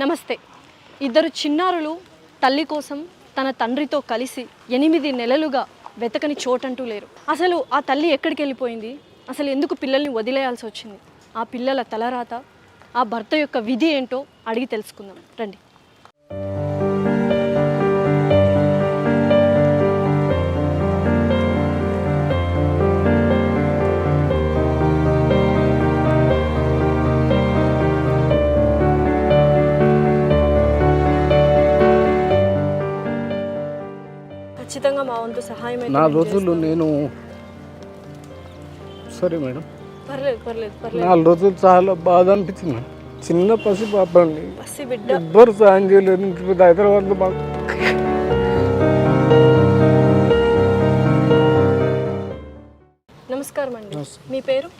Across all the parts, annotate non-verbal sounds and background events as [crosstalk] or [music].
నమస్తే. ఇద్దరు చిన్నారులు తల్లి కోసం తన తండ్రితో కలిసి ఎనిమిది నెలలుగా వెతకని చోటంటూ లేరు. అసలు ఆ తల్లి ఎక్కడికి వెళ్ళిపోయింది? అసలు ఎందుకు పిల్లల్ని వదిలేయాల్సి వచ్చింది? ఆ పిల్లల తలరాత ఆ భర్త యొక్క విధి ఏంటో అడిగి తెలుసుకుందాం. రండి. ఖచ్చితంగా మా వంతు సహాయం అయితే నా మేము రోజులు. నేను సరే మేడం. పర్లేదు పర్లేదు పర్లేదు. నాలుగు రోజులు చాలా బాధ అనిపించింది మేడం. చిన్న పసి పాప అండి. పసి బిడ్డ. ఎవ్వరు సాయం చేయలేదు ఇంటి పెద్ద హైదరాబాద్లో మాకు నమస్కారం అండి. మీ పేరు?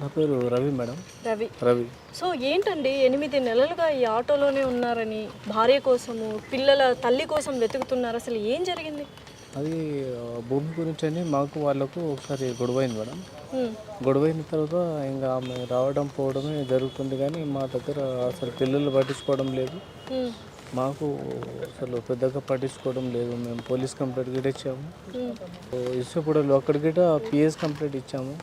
నా పేరు రవి మేడం. రవి. రవి. సో ఏంటండి ఎనిమిది నెలలుగా ఈ ఆటోలోనే ఉన్నారని భార్య కోసము పిల్లల తల్లి కోసం వెతుకుతున్నారు. అసలు ఏం జరిగింది? అది భూమి గురించి అని మాకు వాళ్ళకు ఒకసారి గొడవైంది మేడం. గొడవైన తర్వాత ఇంకా ఆమె రావడం పోవడమే జరుగుతుంది కానీ మా దగ్గర అసలు పిల్లలు పట్టించుకోవడం లేదు. మాకు అసలు పెద్దగా పట్టించుకోవడం లేదు మేము పోలీస్ కంప్లైంట్ కూడా ఇచ్చాము. ఇసుపూడలో అక్కడ గిట్ట పిఎస్ కంప్లైంట్ ఇచ్చాము.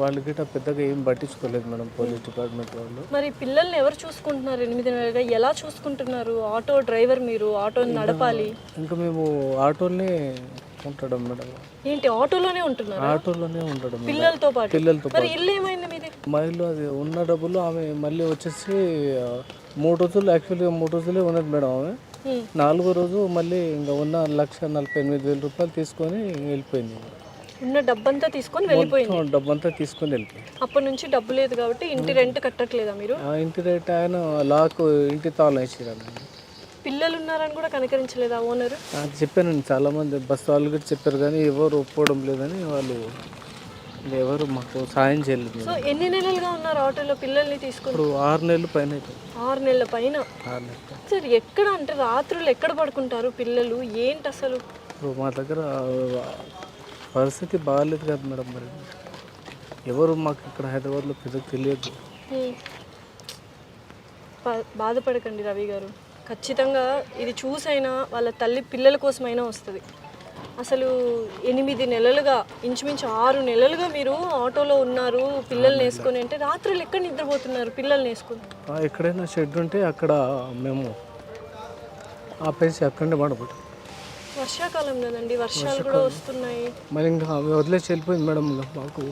వాళ్ళు గిట్ట పెద్దగా ఏం పట్టించుకోలేదు మేడం పోలీస్ డిపార్ట్మెంట్ వాళ్ళు. మరి పిల్లల్ని ఎవరు చూసుకుంటున్నారు? ఎనిమిది నెలలుగా ఎలా చూసుకుంటున్నారు? ఆటో డ్రైవర్ మీరు ఆటోని నడపాలి. ఇంకా మేము ఆటోలోనే ఉంటాడు మేడం. ఏంటి ఆటోలోనే ఉంటున్నారు? ఆటోలోనే ఉంటాడు మేడం. పిల్లలతో పాటు. పిల్లలతో మరి ఇల్లు ఏమైంది మీది? మా ఇల్లు అది ఉన్న డబ్బులు ఆమె మళ్ళీ వచ్చేసి మూడు రోజులు యాక్చువల్గా మూడు రోజులే ఉన్నది మేడం ఆమె. నాలుగో రోజు మళ్ళీ ఇంకా ఉన్న లక్ష నలభై ఎనిమిది వేల రూపాయలు తీసుకొని వెళ్ళిపోయింది. ఉన్న డబ్బంతా తీసుకొని వెళ్ళిపోయింది. మొత్తం డబ్బంతా తీసుకొని వెళ్ళిపోయింది. అప్పటి నుంచి డబ్బు లేదు కాబట్టి ఇంటి రెంట్ కట్టట్లేదా మీరు? ఆ ఇంటి రేట్ ఆయన లాక్ ఇంటి తాళం వేసిరండి పిల్లలు ఉన్నారని కూడా కనికరించలేదా ఓనర్? చెప్పానండి చాలా మంది బస్ వాళ్ళు కూడా చెప్పారు కానీ ఎవరు ఒప్పుకోవడం లేదని వాళ్ళు ఎవరు మాకు సాయం చేయలేదు సో ఎన్ని నెలలుగా ఉన్నారు ఆటోలో పిల్లల్ని తీసుకొని? ఇప్పుడు ఆరు నెలలు పైన ఆరు నెలల పైన? ఆరు నెలలు. సార్ ఎక్కడ అంటే రాత్రులు ఎక్కడ పడుకుంటారు పిల్లలు? ఏంటి అసలు? ఇప్పుడు మా దగ్గర పరిస్థితి బాగాలేదు కదా మేడం మరి. ఎవరు మాకు ఇక్కడ హైదరాబాద్లో పెద్దగా తెలియదు. బాధపడకండి రవి గారు. ఖచ్చితంగా ఇది చూసైనా వాళ్ళ తల్లి పిల్లల కోసమైనా వస్తుంది. అసలు ఎనిమిది నెలలుగా ఇంచుమించు ఆరు నెలలుగా మీరు ఆటోలో ఉన్నారు పిల్లల్ని వేసుకొని అంటే రాత్రులు ఎక్కడ నిద్రపోతున్నారు పిల్లల్ని వేసుకొని? ఎక్కడైనా షెడ్ ఉంటే అక్కడ మేము ఆపేసి అక్కడనే పడబట్టు వర్షాకాలం కదండి వర్షాలు కూడా వస్తున్నాయి. మరి ఇంకా ఆమె వదిలేసి వెళ్ళిపోయింది మేడం మాకు.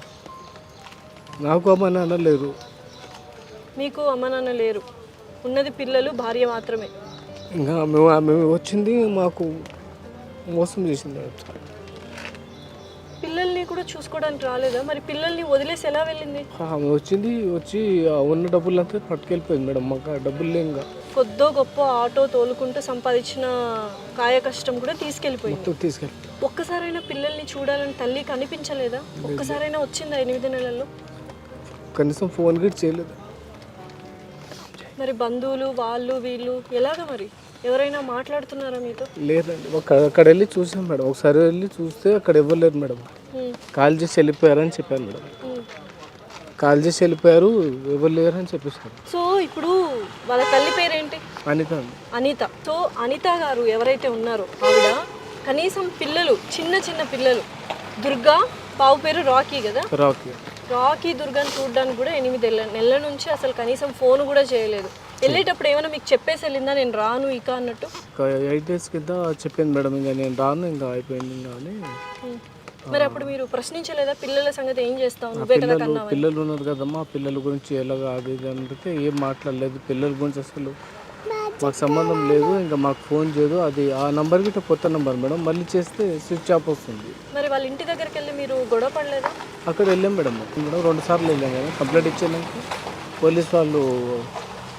నాకు అమ్మ నాన్న లేరు. మీకు అమ్మ నాన్న లేరు. ఉన్నది పిల్లలు భార్య మాత్రమే. ఇంకా మేము ఆమె వచ్చింది మాకు మోసం చేసింది పిల్లల్ని కూడా చూసుకోవడానికి రాలేదా? మరి పిల్లల్ని వదిలేసి ఎలా వెళ్ళింది? ఆమె వచ్చింది వచ్చి ఉన్న డబ్బులంతా పట్టుకెళ్ళిపోయింది మేడం. మాకు డబ్బులు లేక కొద్దో గొప్ప ఆటో తోలుకుంటూ సంపాదించిన కాయ కష్టం కూడా తీసుకెళ్ళిపోయింది. తీసుకెళ్ళి ఒక్కసారైనా పిల్లల్ని చూడాలని తల్లికి అనిపించలేదా ఒక్కసారైనా వచ్చిందా ఎనిమిది నెలల్లో? కనీసం ఫోన్ కూడా చేయలేదు. మరి బంధువులు వాళ్ళు వీళ్ళు ఎలాగ మరి? ఎవరైనా మాట్లాడుతున్నారా మీతో? లేదండి. అక్కడ వెళ్ళి చూసాం మేడం. ఒకసారి వెళ్ళి చూస్తే అక్కడ లేరు మేడం. కాల్ చేసి వెళ్ళిపోయారని చెప్పాను మేడం. కాల్ చేసి వెళ్ళిపోయారు ఎవరు లేరు అని చెప్పేశారు. సో ఇప్పుడు వాళ్ళ తల్లి పేరేంటి? అనిత అనిత. సో అనిత గారు ఎవరైతే ఉన్నారో ఆవిడ కనీసం పిల్లలు చిన్న చిన్న పిల్లలు దుర్గా పావు పేరు రాకీ కదా? రాకి. రాకీ దుర్గాని చూడడానికి కూడా ఎనిమిది నెలల నుంచి అసలు కనీసం ఫోన్ కూడా చేయలేదు. వెళ్ళేటప్పుడు ఏమైనా మీకు చెప్పేసి వెళ్ళిందా? నేను రాను ఇక అన్నట్టు? ఎయిట్ డేస్ కింద చెప్పింది మేడం ఇంకా నేను రాను ఇంకా అయిపోయింది ఇంకా అని. మరి అప్పుడు మీరు ప్రశ్నించలేదా? పిల్లల సంగతి ఏం చేస్తావు? నువ్వే కదా పిల్లలు పిల్లలు ఉన్నారు కదమ్మా పిల్లల గురించి ఎలాగ అది ఇది అంటే ఏం మాట్లాడలేదు. పిల్లల గురించి అసలు మాకు సంబంధం లేదు ఇంకా మాకు ఫోన్ చేయదు. అది ఆ నంబర్ గిట్ట కొత్త నంబర్ మేడం. మళ్ళీ చేస్తే స్విచ్ ఆఫ్ వస్తుంది. మరి వాళ్ళ ఇంటి దగ్గరికి వెళ్ళి మీరు గొడవ పడలేదా? అక్కడ వెళ్ళాం మేడం. మేడం రెండు సార్లు వెళ్ళాం కదా కంప్లైంట్ ఇచ్చేదానికి పోలీస్ వాళ్ళు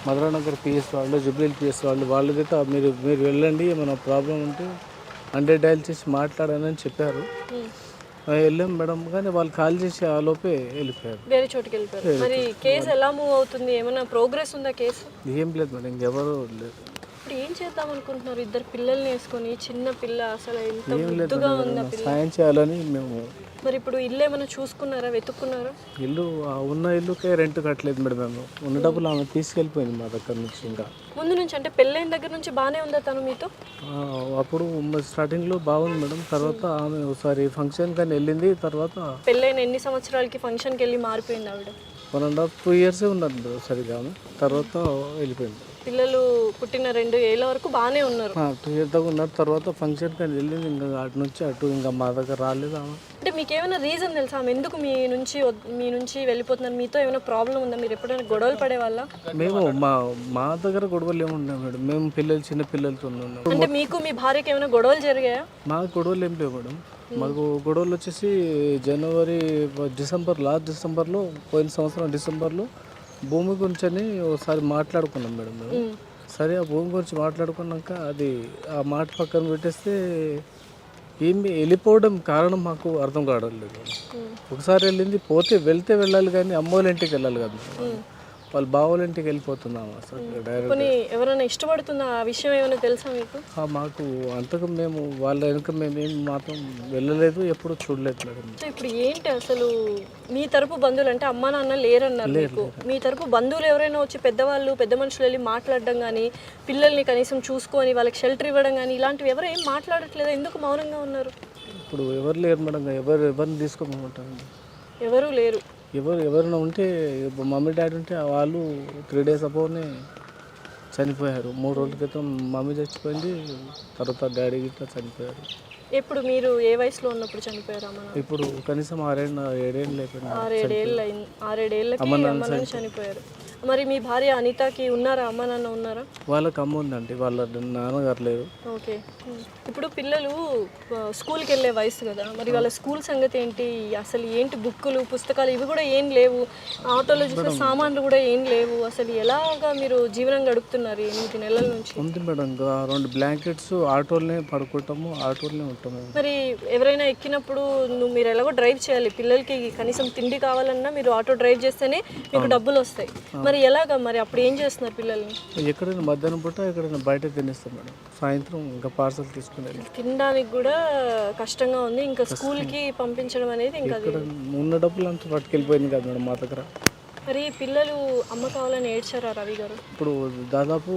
మధురానగర్ పిఎస్ వాళ్ళు జుబ్లీల్ పిఎస్ వాళ్ళు వాళ్ళు గిట్ట మీరు మీరు వెళ్ళండి. ఏమైనా ప్రాబ్లం ఉంటే హండ్రెడ్ డయల్ చేసి మాట్లాడానని చెప్పారు. వెళ్ళాం మేడం. కానీ వాళ్ళు కాల్ చేసి ఆ లోపే వెళ్ళిపోయారు. వేరే చోటుకి వెళ్ళిపోయారు. మరి కేసు ఎలా మూవ్ అవుతుంది? ఏమైనా ప్రోగ్రెస్ ఉందా కేసు? ఏం లేదు మేడం ఇంకెవరు లేదు ఇప్పుడు ఏం చేద్దాం అనుకుంటున్నారు? ఇద్దరు పిల్లల్ని వేసుకొని చిన్న పిల్ల అసలు ఎంత ముద్దుగా ఉంది సాయం చేయాలని మేము మరి ఇప్పుడు ఇల్లు ఏమైనా చూసుకున్నారా వెతుక్కున్నారా? ఇల్లు ఆ ఉన్న ఇల్లుకే రెంట్ కట్టలేదు మేడం మేము. ఉన్న డబ్బులు ఆమె తీసుకెళ్ళిపోయింది మా దగ్గర నుంచి ఇంకా. ముందు నుంచి అంటే పెళ్ళైన దగ్గర నుంచి బాగానే ఉందా తను మీతో? ఆ, అప్పుడు మ- స్టార్టింగ్లో బాగుంది మేడం. తర్వాత ఆమె ఒకసారి ఫంక్షన్ కానీ వెళ్ళింది. తర్వాత పెళ్ళైన ఎన్ని సంవత్సరాలకి ఫంక్షన్కి వెళ్ళి మారిపోయింది ఆవిడ? వన్ అండ్ హాఫ్ టూ ఇయర్సే ఉన్నది సరిగా ఆమె. తర్వాత వెళ్ళిపోయింది. పిల్లలు పుట్టిన రెండు ఏళ్ళ వరకు బాగానే ఉన్నారు. టూ ఇయర్స్ దాకా ఉన్న తర్వాత ఫంక్షన్ కానీ వెళ్ళింది ఇంకా అటు నుంచి అటు ఇంకా మా దగ్గర రాలేదు ఆమె. అంటే మీకు ఏమైనా రీజన్ తెలుసా ఆమె? ఎందుకు మీ నుంచి మీ నుంచి వెళ్ళిపోతున్నారు? మీతో ఏమైనా ప్రాబ్లం ఉందా? మీరు ఎప్పుడైనా గొడవలు పడేవాళ్ళ మేము మా మా దగ్గర గొడవలు ఏముండే మేడం. మేము పిల్లలు చిన్న పిల్లలతో ఉన్నాం అంటే మీకు మీ భార్యకి ఏమైనా గొడవలు జరిగాయా? మా గొడవలు ఏం లేవు మేడం. మాకు గొడవలు వచ్చేసి జనవరి డిసెంబర్ లాస్ట్ డిసెంబర్లో పోయిన సంవత్సరం డిసెంబర్లో భూమి గురించి అని ఒకసారి మాట్లాడుకున్నాం మేడం మేము. సరే ఆ భూమి గురించి మాట్లాడుకున్నాక అది ఆ మాట పక్కన పెట్టేస్తే ఏమి వెళ్ళిపోవడం కారణం మాకు అర్థం కావడం లేదు. ఒకసారి వెళ్ళింది పోతే వెళ్తే వెళ్ళాలి కానీ అమ్మోళ్ళ ఇంటికి వెళ్ళాలి కదా. వాళ్ళ బావోళ్ళ ఇంటికి వెళ్ళిపోతున్నాం అసలు డైరెక్ట్ కొన్ని ఎవరైనా ఇష్టపడుతుందా ఆ విషయం ఏమైనా తెలుసా మీకు? ఆ, మాకు అంతకు మేము వాళ్ళ వెనుక మేము ఏం మాత్రం వెళ్ళలేదు ఎప్పుడు చూడలేదు మేడం. సో ఇప్పుడు ఏంటి అసలు మీ తరపు బంధువులు అంటే అమ్మా నాన్న లేరన్నారు మీకు. మీ తరపు బంధువులు ఎవరైనా వచ్చి పెద్దవాళ్ళు పెద్ద మనుషులు వెళ్ళి మాట్లాడడం కానీ పిల్లల్ని కనీసం చూసుకొని వాళ్ళకి షెల్టర్ ఇవ్వడం కానీ ఇలాంటివి ఎవరు ఏం మాట్లాడట్లేదు? ఎందుకు మౌనంగా ఉన్నారు? ఇప్పుడు ఎవరు లేరు మేడం ఎవరు ఎవరిని తీసుకోమంటారు ఎవరూ లేరు. ఎవరు ఎవరైనా ఉంటే ఇప్పుడు మమ్మీ డాడీ ఉంటే వాళ్ళు త్రీ డేస్ అబౌవ్నే చనిపోయారు. మూడు రోజుల క్రితం మమ్మీ చచ్చిపోయింది తర్వాత డాడీ గిట్లా చనిపోయారు. ఎప్పుడు మీరు ఏ వయసులో ఉన్నప్పుడు చనిపోయారు ఇప్పుడు కనీసం ఆరేళ్ళు ఏడేళ్ళు లేకుండా ఆరేడేళ్ళు అయింది. ఆరేడేళ్ళకి చనిపోయారు. మరి మీ భార్య అనితకి ఉన్నారా? అమ్మ నాన్న ఉన్నారా? వాళ్ళకి అమ్మ ఉందండి. వాళ్ళ నాన్నగారు లేరు. ఓకే. ఇప్పుడు పిల్లలు స్కూల్కి వెళ్ళే వయసు కదా. మరి వాళ్ళ స్కూల్ సంగతి ఏంటి? అసలు ఏంటి బుక్కులు పుస్తకాలు? ఇవి కూడా ఏం లేవు. ఆటోలో చూసిన సామాన్లు కూడా ఏం లేవు. అసలు ఎలాగా మీరు జీవనం గడుపుతున్నారు ఎనిమిది నెలల నుంచి? ఉంది మేడం. రెండు బ్లాంకెట్స్ ఆటోలనే పడుకుంటాము ఆటోలనే ఉంటాము. మరి ఎవరైనా ఎక్కినప్పుడు నువ్వు మీరు ఎలాగో డ్రైవ్ చేయాలి. పిల్లలకి కనీసం తిండి కావాలన్నా మీరు ఆటో డ్రైవ్ చేస్తేనే మీకు డబ్బులు వస్తాయి. మరి ఎలాగా మరి అప్పుడు ఏం చేస్తున్నారు పిల్లల్ని ఎక్కడైనా మధ్యాహ్నం పూట ఎక్కడైనా బయట తినేస్తాం మేడం. సాయంత్రం ఇంకా పార్సల్ తీసుకునేది తినడానికి కూడా కష్టంగా ఉంది. ఇంకా స్కూల్కి పంపించడం అనేది ఇంకా ఇక్కడ ఉన్న డబ్బులు అంతా పట్టుకెళ్ళిపోయింది కదా మేడం మా దగ్గర. మరి పిల్లలు అమ్మ కావాలని ఏడ్చారా రవి గారు? ఇప్పుడు దాదాపు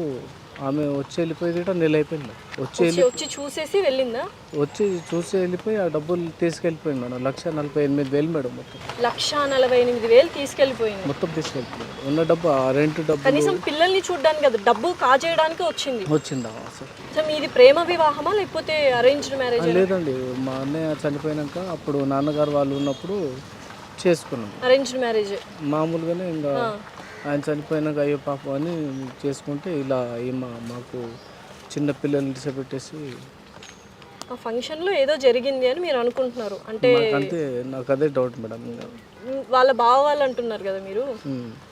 ఆమె వచ్చి వెళ్ళిపోయింది కూడా నెల అయిపోయింది. వచ్చి వచ్చి వచ్చి చూసేసి వెళ్ళిందా? వచ్చి చూసి వెళ్ళిపోయి ఆ డబ్బులు తీసుకెళ్ళిపోయింది మేడం. లక్ష నలభై ఎనిమిది వేలు మేడం మొత్తం. లక్ష నలభై ఎనిమిది వేలు తీసుకెళ్ళిపోయింది. మొత్తం తీసుకెళ్ళిపోయింది. ఉన్న డబ్బు ఆ రెంట్ డబ్బు కనీసం పిల్లల్ని చూడడానికి కదా డబ్బు కాజేయడానికి వచ్చింది. వచ్చిందా అసలు. సో మీది ప్రేమ వివాహమా లేకపోతే అరేంజ్డ్ మ్యారేజ్ లేదండి మా అన్నయ్య చనిపోయినాక అప్పుడు నాన్నగారు వాళ్ళు ఉన్నప్పుడు చేసుకున్నాం. అరేంజ్డ్ మ్యారేజ్ మామూలుగానే ఇంకా ఆయన చనిపోయినాక అయ్యో పాపం అని చేసుకుంటే ఇలా ఈమె మాకు చిన్న పిల్లల్ని పెట్టేసి ఆ ఫంక్షన్లో ఏదో జరిగింది అని మీరు అనుకుంటున్నారు. అంటే అంతే నాకు అదే డౌట్ మేడం. వాళ్ళ బావ వాళ్ళు అంటున్నారు కదా మీరు.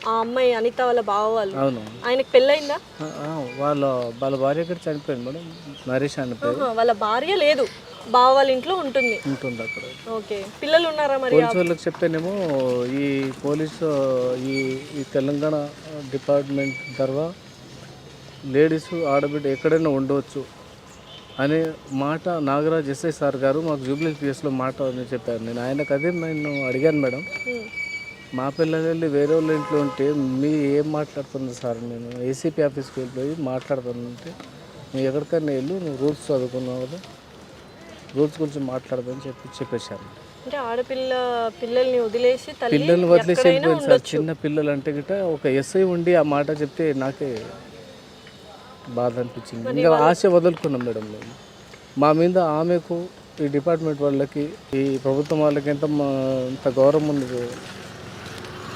ఆ అమ్మాయి అనిత వాళ్ళ బావ వాళ్ళు అవును. ఆయనకి పెళ్ళయిందా? ఆ, వాళ్ళ వాళ్ళ భార్య ఇక్కడ చనిపోయింది మేడం. నరేష్ అని వాళ్ళ భార్య లేదు. బావ వాళ్ళ ఇంట్లో ఉంటుంది. ఉంటుంది అక్కడ. ఓకే. పిల్లలు ఉన్నారా మరి? పోలీసు వాళ్ళకి చెప్తేనేమో ఈ పోలీసు ఈ ఈ తెలంగాణ డిపార్ట్మెంట్ తర్వాత లేడీస్ ఆడబిడ్డ ఎక్కడైనా ఉండవచ్చు అనే మాట నాగరాజ్ ఎస్ఐ సార్ గారు మాకు జూబ్లీ పిఎస్లో మాట అని చెప్పారు. నేను ఆయనకు అదే నేను అడిగాను మేడం. మా పిల్లలు వెళ్ళి వేరే వాళ్ళ ఇంట్లో ఉంటే మీ ఏం మాట్లాడుతుంది సార్? నేను ఏసీపీ ఆఫీస్కి వెళ్ళిపోయి మాట్లాడుతానంటే నువ్వు ఎక్కడికైనా వెళ్ళు నువ్వు రూల్స్ చదువుకున్నావు కదా. రూల్స్ గురించి మాట్లాడదని చెప్పి చెప్పేశారు. అంటే ఆడపిల్ల పిల్లల్ని వదిలేసి పిల్లల్ని వదిలేసి వెళ్ళిపోయింది సార్? చిన్న పిల్లలు అంటే గిట్ట ఒక ఎస్ఐ ఉండి ఆ మాట చెప్తే నాకే బాధ అనిపించింది. ఇంకా ఆశ వదులుకున్నాం మేడం మేము. మా మీద ఆమెకు ఈ డిపార్ట్మెంట్ వాళ్ళకి ఈ ప్రభుత్వం వాళ్ళకి ఎంత ఎంత గౌరవం ఉంది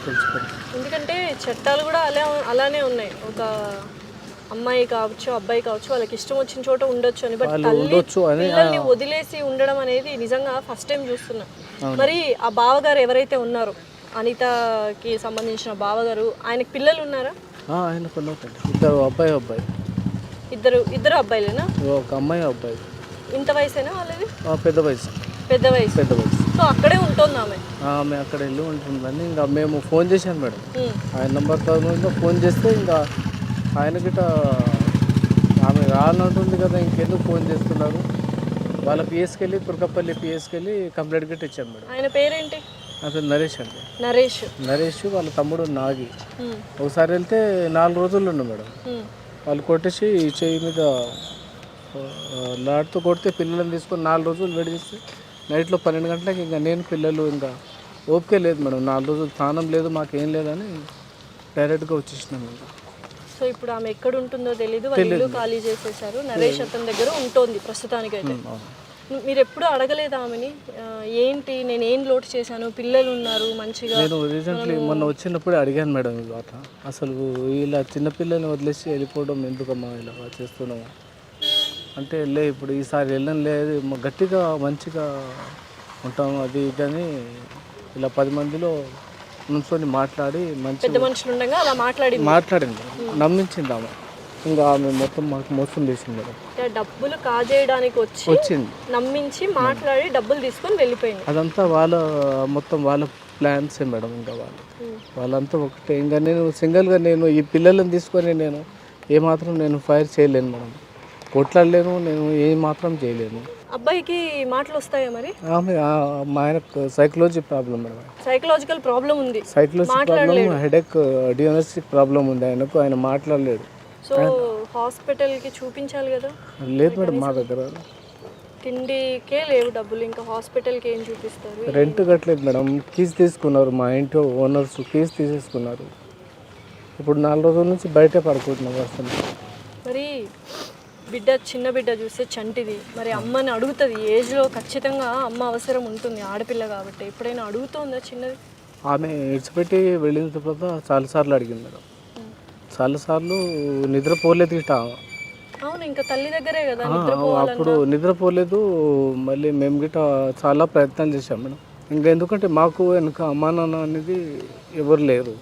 తెలుసుకోండి. ఎందుకంటే చట్టాలు కూడా అలా అలానే ఉన్నాయి. ఒక అమ్మాయి కావచ్చు అబ్బాయి కావచ్చు వాళ్ళకి ఇష్టం వచ్చిన చోట ఉండొచ్చు అని బట్ తల్లి పిల్లల్ని వదిలేసి ఉండడం అనేది నిజంగా ఫస్ట్ టైం చూస్తున్నా. మరి ఆ బావగారు ఎవరైతే ఉన్నారో అనితకి సంబంధించిన బావగారు ఆయనకి పిల్లలు ఉన్నారా? ఆయన ఇద్దరు అబ్బాయి అబ్బాయి. ఇద్దరు ఇద్దరు అబ్బాయిలేనా? ఒక అమ్మాయి అబ్బాయి. ఇంత వయసేనా వాళ్ళది? పెద్ద వయసు. పెద్ద వయసు. పెద్ద వయసు. సో అక్కడే ఉంటుంది ఆమె? ఆమె అక్కడ వెళ్ళి ఉంటుందని ఇంకా మేము ఫోన్ చేశాను మేడం. ఆయన నెంబర్ ఫోన్ చేస్తే ఇంకా ఆయన గిట ఆమె రానంటుంది కదా ఇంకెందుకు ఫోన్ చేస్తున్నారు? వాళ్ళ పిఎస్కి వెళ్ళి తుర్కపల్లి పిఎస్కి వెళ్ళి కంప్లైంట్ గట్టి ఇచ్చాం మేడం. ఆయన పేరేంటి? అతను నరేష్ అండి. నరేష్. నరేష్ వాళ్ళ తమ్ముడు నాగి. ఒకసారి వెళ్తే నాలుగు రోజులు ఉండు మేడం. వాళ్ళు కొట్టేసి ఈ చెయ్యి మీద లాడ్తో కొడితే పిల్లలను తీసుకొని నాలుగు రోజులు విడిస్తే నైట్లో పన్నెండు గంటలకు ఇంకా నేను పిల్లలు ఇంకా ఓపిక లేదు మేడం. నాలుగు రోజులు స్నానం లేదు మాకేం లేదని డైరెక్ట్గా వచ్చేసినాం ఇంకా సో ఇప్పుడు ఆమె ఎక్కడ ఉంటుందో తెలీదు వాళ్ళ ఇల్లు ఖాళీ చేసేసారు నరేష్ అతని దగ్గర ఉంటుంది ప్రస్తుతానికైతే. మీరు ఎప్పుడు అడగలేదు ఆమెని? ఏంటి నేను ఏం లోటు చేశాను? పిల్లలు ఉన్నారు మంచిగా నేను రీసెంట్లీ మొన్న వచ్చినప్పుడే అడిగాను మేడం ఈ మాట. అసలు ఇలా చిన్నపిల్లల్ని వదిలేసి వెళ్ళిపోవడం ఎందుకమ్మా ఇలా చేస్తున్నాము అంటే లే ఇప్పుడు ఈసారి వెళ్ళం లేదు గట్టిగా మంచిగా ఉంటాం అది ఇది అని ఇలా పది మందిలో నుంచొని మాట్లాడి మంచి పెద్ద మనుషులు ఉండగా అలా మాట్లాడింది. మాట్లాడింది. నమ్మించింది ఆమె. ఇంకా ఆమె మొత్తం మాకు మోసం చేసింది డబ్బులు కాజేయడానికి వచ్చి వచ్చింది. నమ్మించి మాట్లాడి డబ్బులు తీసుకొని వెళ్ళిపోయింది. అదంతా వాళ్ళ మొత్తం వాళ్ళ ప్లాన్సే మేడం ఇంకా వాళ్ళు. వాళ్ళంతా ఒకటే. ఇంకా నేను సింగిల్గా నేను ఈ పిల్లలను తీసుకొని నేను ఏమాత్రం నేను ఫైర్ చేయలేను మేడం. కొట్లాడలేను నేను ఏ మాత్రం చేయలేను. అబ్బాయికి మాటలు వస్తాయా మరి మా ఆయనకు psychology problem madam. Psychological problem ఉంది. Psychology problem headache diagnostic problem ఉంది ఆయనకు. ఆయన మాట్లాడలేడు. సో హాస్పిటల్కి చూపించాలి కదా? లేదు మేడం మా దగ్గర తిండికే లేవు డబ్బులు ఇంకా హాస్పిటల్కి ఏం చూపిస్తారు? రెంట్ కట్టలేదు మేడం. కీస్ తీసుకున్నారు మా ఇంటి ఓనర్స్ కీస్ తీసేసుకున్నారు. ఇప్పుడు నాలుగు రోజుల నుంచి బయటే పడుకుంటున్నాం అసలు మరి బిడ్డ చిన్న బిడ్డ చూస్తే చంటిది. మరి అమ్మని అడుగుతుంది ఏజ్లో ఖచ్చితంగా అమ్మ అవసరం ఉంటుంది ఆడపిల్ల కాబట్టి. ఎప్పుడైనా అడుగుతుందా చిన్నది? ఆమె ఇడిచిపెట్టి వెళ్ళిన తర్వాత చాలాసార్లు అడిగింది మేడం. చాలాసార్లు నిద్రపోలేదు ఆమె. అవును ఇంకా తల్లి దగ్గరే కదా అప్పుడు నిద్రపోలేదు మళ్ళీ మేము గిట్ట చాలా ప్రయత్నం చేశాం మేడం. ఇంకా ఎందుకంటే మాకు వెనుక అమ్మా నాన్న అనేది ఎవరు లేరు.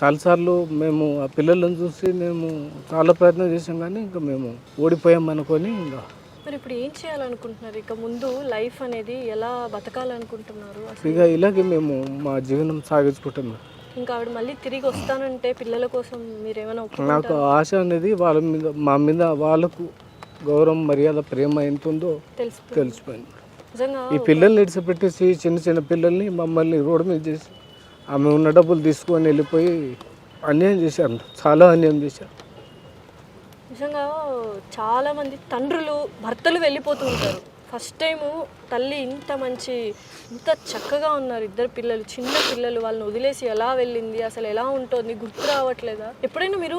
చాలాసార్లు మేము ఆ పిల్లలను చూసి మేము చాలా ప్రయత్నం చేసాం కానీ ఇంకా మేము ఓడిపోయాం అనుకొని ఇంకా. మరి ఇప్పుడు ఏం చేయాలనుకుంటున్నారు? ఇక ముందు లైఫ్ అనేది ఎలా బతకాలనుకుంటున్నారు? ఇక ఇలాగే మేము మా జీవనం సాగించుకుంటాం మేడం. ఇంకా ఆవిడ మళ్ళీ తిరిగి వస్తానంటే పిల్లల కోసం మీరేమైనా నాకు ఆశ అనేది వాళ్ళ మీద మా మీద వాళ్ళకు గౌరవం మర్యాద ప్రేమ ఎంత ఉందో తెలుసు తెలిసిపోయింది. ఈ పిల్లల్ని ఇడిచిపెట్టేసి చిన్న చిన్న పిల్లల్ని మమ్మల్ని రోడ్డు మీద చేసి ఆమె ఉన్న డబ్బులు తీసుకొని వెళ్ళిపోయి అన్యాయం చేశారు. చాలా అన్యాయం చేశారు. నిజంగా చాలా మంది తండ్రులు భర్తలు వెళ్ళిపోతూ ఉంటారు. ఫస్ట్ టైము తల్లి ఇంత మంచి ఇంత చక్కగా ఉన్నారు ఇద్దరు పిల్లలు చిన్న పిల్లలు వాళ్ళని వదిలేసి ఎలా వెళ్ళింది అసలు ఎలా ఉంటుంది గుర్తు రావట్లేదా? ఎప్పుడైనా మీరు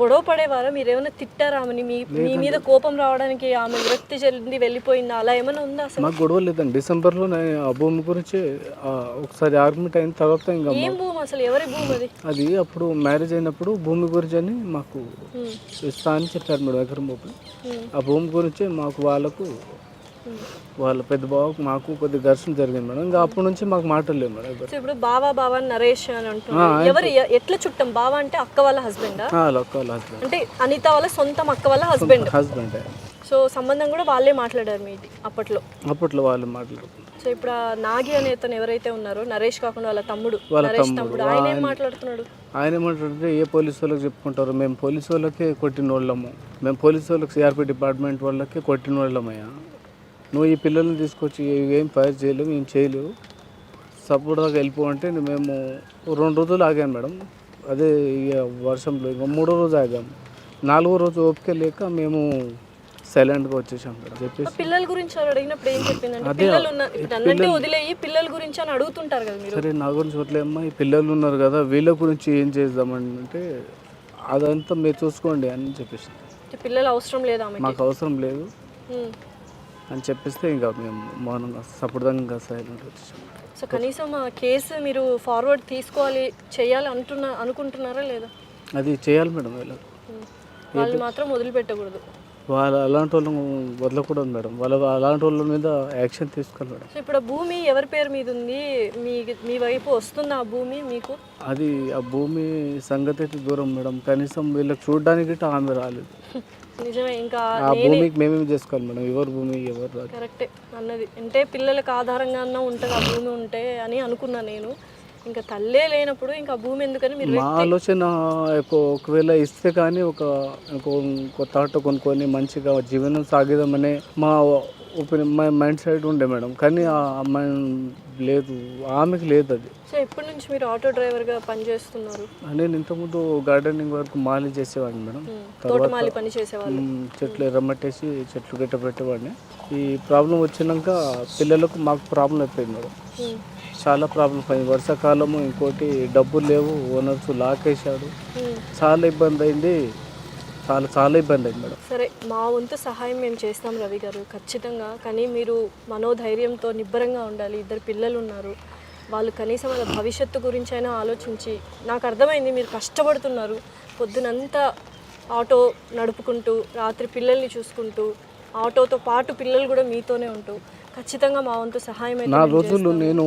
గొడవ పడేవారా? మీరు ఏమైనా తిట్టారా ఆమెని? మీ మీ మీద కోపం రావడానికి ఆమె విరక్తి చెంది వెళ్ళిపోయిందా? అలా ఏమైనా ఉందా అసలు? మాకు గొడవ లేదండి. డిసెంబర్లో నేను ఆ భూమి గురించి ఒకసారి ఆర్గ్యుమెంట్ అయిన తర్వాత ఇంకా ఏం భూమి అసలు? ఎవరి భూమి అది? అది అప్పుడు మ్యారేజ్ అయినప్పుడు భూమి గురించి అని మాకు ఇస్తా అని చెప్పారు మేడం ఎకరం భూమి. ఆ భూమి గురించి మాకు వాళ్ళకు. వాళ్ళ పెద్ద బావకు మాకు కొద్ది ఘర్షణ జరిగింది మేడం. ఇంకా అప్పటి నుంచి మాకు మాటలు లేవు మేడం ఎవరు. సో ఇప్పుడు బావా బావా నరేష్ అని అంటున్నారు. ఎవరు ఎ- ఎట్లా చుట్టం? బావా అంటే అక్క వాళ్ళ హస్బెండా ఆ, లొక్క వాళ్ళ హస్బెండ్ అంటే అనిత వాళ్ళ సొంతం అక్క వాళ్ళ హస్బెండ్ హస్బెండ్ సో సంబంధం కూడా వాళ్ళే మాట్లాడారు మీది అప్పట్లో. అప్పట్లో వాళ్ళు మాట్లాడుకున్నారు. సో ఇప్పుడు ఆ నాగి అనే అతను ఎవరైతే ఉన్నారో నరేష్ కాకుండా వాళ్ళ తమ్ముడు వాళ్ళ నరేష్. తమ్ముడు ఆయన ఏం మాట్లాడుతున్నాడు? ఆయన ఏమంటారంటే ఏ పోలీసు వాళ్ళకి చెప్పుకుంటారు మేము పోలీసు వాళ్ళకే కొట్టిన వాళ్ళము మేము పోలీసు వాళ్ళకి సిఆర్పి డిపార్ట్మెంట్ వాళ్ళకే కొట్టిన వాళ్ళమయ్యా నువ్వు ఈ పిల్లల్ని తీసుకొచ్చి ఏం ఫైర్ చేయలేవు ఏం చేయలేవు. సపోర్ట్ దాకా వెళ్ళిపో అంటే మేము రెండు రోజులు ఆగాం మేడం. అదే ఇక వర్షంలో ఇంకా మూడో రోజు ఆగాం. నాలుగో రోజు ఓపిక లేక మేము సైలెంట్గా వచ్చేసాం మేడం. చెప్పేసి పిల్లల గురించి వాళ్ళు అడిగినప్పుడు ఏం చెప్పిందంటే పిల్లలు ఉన్న వదిలేయి పిల్లల గురించి అని అడుగుతుంటారు కదా మీరు. సరే నా గురించి వదిలేమ్మా. ఈ పిల్లలు ఉన్నారు కదా వీళ్ళ గురించి ఏం చేద్దామని అంటే అదంతా మీరు చూసుకోండి అని చెప్పేసి. అంటే పిల్లలు అవసరం లేదు ఆమెకి? మాకు అవసరం లేదు. ఉమ్. అని చెప్పేస్తే ఇంకా మేము మౌనంగా సపోర్ట్గా సైలెంట్ వచ్చేసాం. సో కనీసం ఆ కేసు మీరు ఫార్వర్డ్ తీసుకోవాలి చేయాలి అంటున్నా అనుకుంటున్నారా లేదా? అది చేయాలి మేడం వీళ్ళు. వాళ్ళు మాత్రం వదిలిపెట్టకూడదు. వాళ్ళ అలాంటి వాళ్ళని వదలకూడదు మేడం. వాళ్ళ అలాంటి వాళ్ళ మీద యాక్షన్ తీసుకోవాలి మేడం ఇప్పుడు భూమి ఎవరి పేరు మీద ఉంది? మీ మీ వైపు వస్తుందా ఆ భూమి మీకు? అది ఆ భూమి సంగతి అయితే దూరం మేడం. కనీసం వీళ్ళకి చూడడానికి ఆమె రాలేదు. [laughs] నిజమే ఇంకా ఆ భూమికి మేమేం చేసుకోవాలి మేడం? ఎవరు భూమి ఎవరు కరెక్టే అన్నది. అంటే పిల్లలకు ఆధారంగా అన్న ఉంటుంది ఆ భూమి ఉంటే అని అనుకున్నా నేను. ఇంకా తల్లే లేనప్పుడు ఇంకా భూమి ఎందుకని మీరు మా ఆలోచన ఒక- ఒకవేళ ఇస్తే కానీ ఒక ఇంకో కొత్త ఆటో కొనుక్కొని మంచిగా జీవనం సాగిదామనే మా మైండ్ సెట్ ఉండే మేడం. కానీ ఆ అమ్మాయి లేదు. ఆమెకి లేదు అది. సో ఎప్పటి నుంచి మీరు ఆటో డ్రైవర్గా పనిచేస్తున్నారు? నేను ఇంతకుముందు గార్డెనింగ్ వరకు మాలి చేసేవాడిని మేడం. తోటమాలి పని చేసేవాళ్ళు. చెట్లు ఎర్రమట్టేసి చెట్లు గట్ట పెట్టేవాడిని. ఈ ప్రాబ్లం వచ్చినాక పిల్లలకు మాకు ప్రాబ్లం అయిపోయింది మేడం. చాలా ప్రాబ్లం అయింది. వర్షాకాలము ఇంకోటి డబ్బులు లేవు. ఓనర్స్ లాకేశాడు. చాలా ఇబ్బంది అయింది. చాలా చాలా ఇబ్బంది అయింది మేడం. సరే మా వంతు సహాయం మేము చేస్తాం రవి గారు ఖచ్చితంగా. కానీ మీరు మనోధైర్యంతో నిబ్బరంగా ఉండాలి. ఇద్దరు పిల్లలు ఉన్నారు. వాళ్ళు కనీసం వాళ్ళ భవిష్యత్తు గురించి అయినా ఆలోచించి నాకు అర్థమైంది మీరు కష్టపడుతున్నారు. పొద్దునంతా ఆటో నడుపుకుంటూ రాత్రి పిల్లల్ని చూసుకుంటూ ఆటోతో పాటు పిల్లలు కూడా మీతోనే ఉంటూ ఖచ్చితంగా మా వంతు సహాయం నా రోజులు. నేను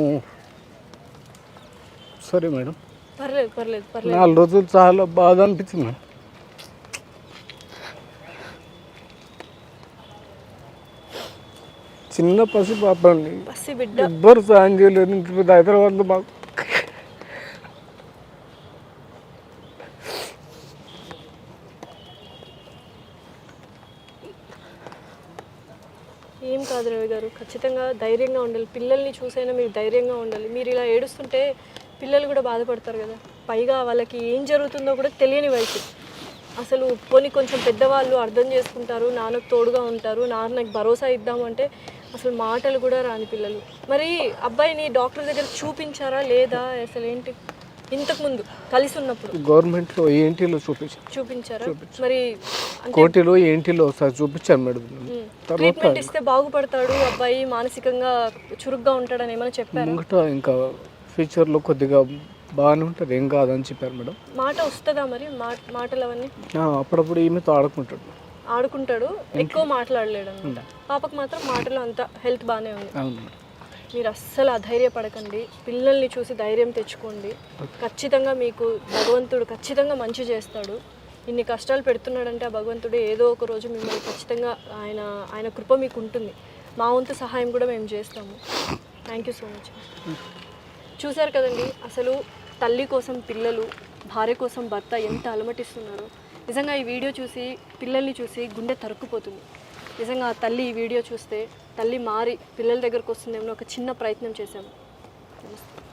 సరే మేడం పర్లేదు పర్లేదు పర్లేదు. నాలుగు రోజులు చాలా బాధ అనిపించింది మేడం చిన్న పసి పాప అండి. పసి బిడ్డ. ఎవ్వరు సాయం చేయలేదు ఇంత పెద్ద హైదరాబాద్లో మాకు ఏం కాదు రవి గారు ఖచ్చితంగా ధైర్యంగా ఉండాలి. పిల్లల్ని చూసైనా మీరు ధైర్యంగా ఉండాలి. మీరు ఇలా ఏడుస్తుంటే పిల్లలు కూడా బాధపడతారు కదా. పైగా వాళ్ళకి ఏం జరుగుతుందో కూడా తెలియని వయసు. అసలు పోనీ కొంచెం పెద్దవాళ్ళు అర్థం చేసుకుంటారు నాన్నకు తోడుగా ఉంటారు నాన్నకి భరోసా ఇద్దామంటే అసలు మాటలు కూడా రాని పిల్లలు. మరి అబ్బాయిని డాక్టర్ దగ్గర చూపించారా లేదా? అసలు ఏంటి? ఇంతకుముందు కలిసి ఉన్నప్పుడు. గవర్నమెంట్లో ఏంటీలో చూపించాను చూపించారా? మరి కోటిలో ఏంటీలో ఒకసారి చూపించాను మేడం. ట్రీట్మెంట్ ఇస్తే బాగుపడతాడు అబ్బాయి మానసికంగా చురుగ్గా ఉంటాడని ఏమైనా చెప్పారు? ఇంకా ఫ్యూచర్లో కొద్దిగా బాగానే ఉంటుంది. ఏం కాదని చెప్పారు మేడం. మాట వస్తుందా మరి? మాటలు అవన్నీ అప్పుడప్పుడు ఈమెతో ఆడుకుంటాడు. ఆడుకుంటాడు. ఎక్కువ మాట్లాడలేడు అనమాట పాపకు మాత్రం మాటలు అంత హెల్త్ బాగానే ఉంది. మీరు అస్సలు అధైర్యపడకండి. పిల్లల్ని చూసి ధైర్యం తెచ్చుకోండి. ఖచ్చితంగా మీకు భగవంతుడు ఖచ్చితంగా మంచి చేస్తాడు. ఇన్ని కష్టాలు పెడుతున్నాడంటే ఆ భగవంతుడు ఏదో ఒక రోజు మిమ్మల్ని ఖచ్చితంగా ఆయన ఆయన కృప మీకు ఉంటుంది మా వంతు సహాయం కూడా మేము చేస్తాము. థ్యాంక్ యూ సో మచ్ చూశారు కదండి అసలు తల్లి కోసం పిల్లలు భార్య కోసం భర్త ఎంత అలమటిస్తున్నారో. నిజంగా ఈ వీడియో చూసి పిల్లల్ని చూసి గుండె తరుక్కుపోతుంది. నిజంగా ఆ తల్లి ఈ వీడియో చూస్తే తల్లి మారి పిల్లల దగ్గరకు వస్తుందేమో ఒక చిన్న ప్రయత్నం చేశాము. నమస్తే.